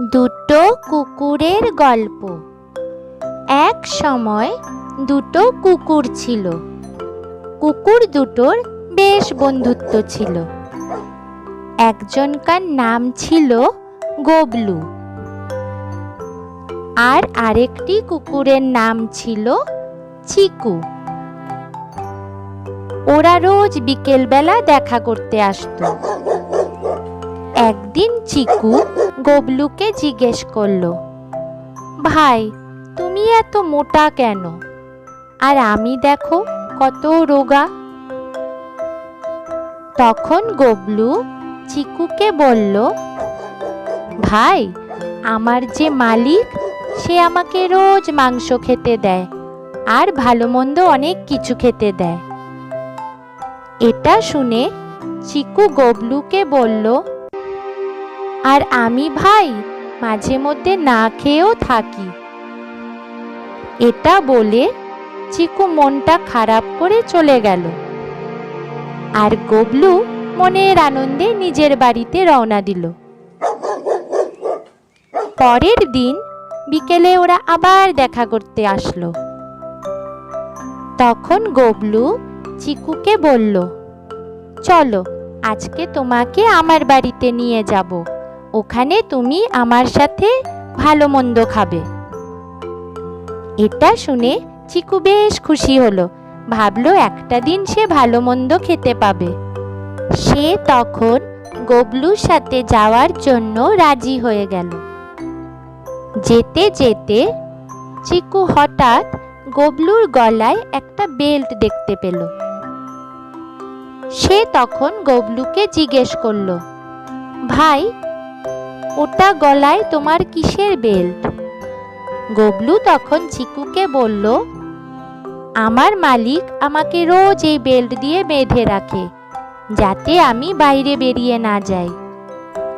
দুটো কুকুরের গল্প। এক সময় দুটো কুকুর ছিল। কুকুর দুটোর বেশ বন্ধুত্ব ছিল। একজনকার নাম ছিল গবলু। আর আরেকটি কুকুরের নাম ছিল চিকু। ওরা রোজ বিকেলবেলা দেখা করতে আসতো। একদিন চিকু গবলুকে জিজ্ঞেস করল, ভাই, তুমি এত মোটা কেন? আর আমি দেখো কত রোগা। তখন গবলু চিকুকে বলল, ভাই, আমার যে মালিক, সে আমাকে রোজ মাংস খেতে দেয় আর ভালো মন্দ অনেক কিছু খেতে দেয়। এটা শুনে চিকু গবলুকে বলল আর আমি ভাই, মাঝে মধ্যে না খেয়েও থাকি। এটা বলে চিকু মনটা খারাপ করে চলে গেল। আর গবলু মনের আনন্দে নিজের বাড়িতে রওনা দিল। পরের দিন বিকেলে ওরা আবার দেখা করতে আসলো। তখন গবলু চিকুকে বলল, চলো, আজকে তোমাকে আমার বাড়িতে নিয়ে যাব। ওখানে তুমি আমার সাথে ভালো মন্দ খাবে। এটা শুনে চিকু বেশ খুশি হলো। ভাবলো একটা দিন সে ভালো মন্দ খেতে পাবে। সে তখন গবলুর সাথে যাওয়ার জন্য রাজি হয়ে গেল। যেতে যেতে চিকু হঠাৎ গবলুর গলায় একটা বেল্ট দেখতে পেল। সে তখন গবলুকে জিজ্ঞেস করল, ভাই ওটা গলায় তোমার কিসের বেল্ট? গবলু তখন চিকুকে বলল, আমার মালিক আমাকে রোজ এই বেল্ট দিয়ে বেঁধে রাখে, যাতে আমি বাইরে বেরিয়ে না যাই।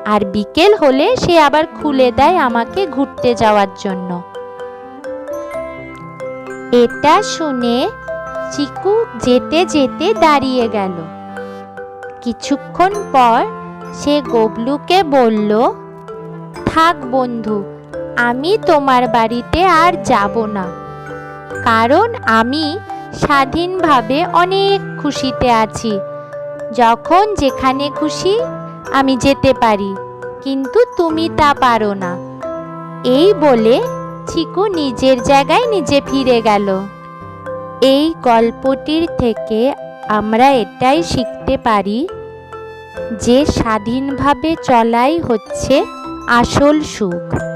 আর বিকেল হলে সে আবার খুলে দেয় আমাকে ঘুরতে যাওয়ার জন্য। এটা শুনে চিকু যেতে যেতে দাঁড়িয়ে গেল। কিছুক্ষণ পর সে গবলুকে বলল থাক বন্ধু, আমি তোমার বাড়িতে আর যাব না। কারণ আমি স্বাধীনভাবে অনেক খুশিতে আছি। যখন যেখানে খুশি আমি যেতে পারি, কিন্তু তুমি তা পারো না। এই বলে চিকু নিজের জায়গায় নিজে ফিরে গেল। এই গল্পটির থেকে আমরা এটাই শিখতে পারি যে স্বাধীনভাবে চলাই হচ্ছে আসল সুখ।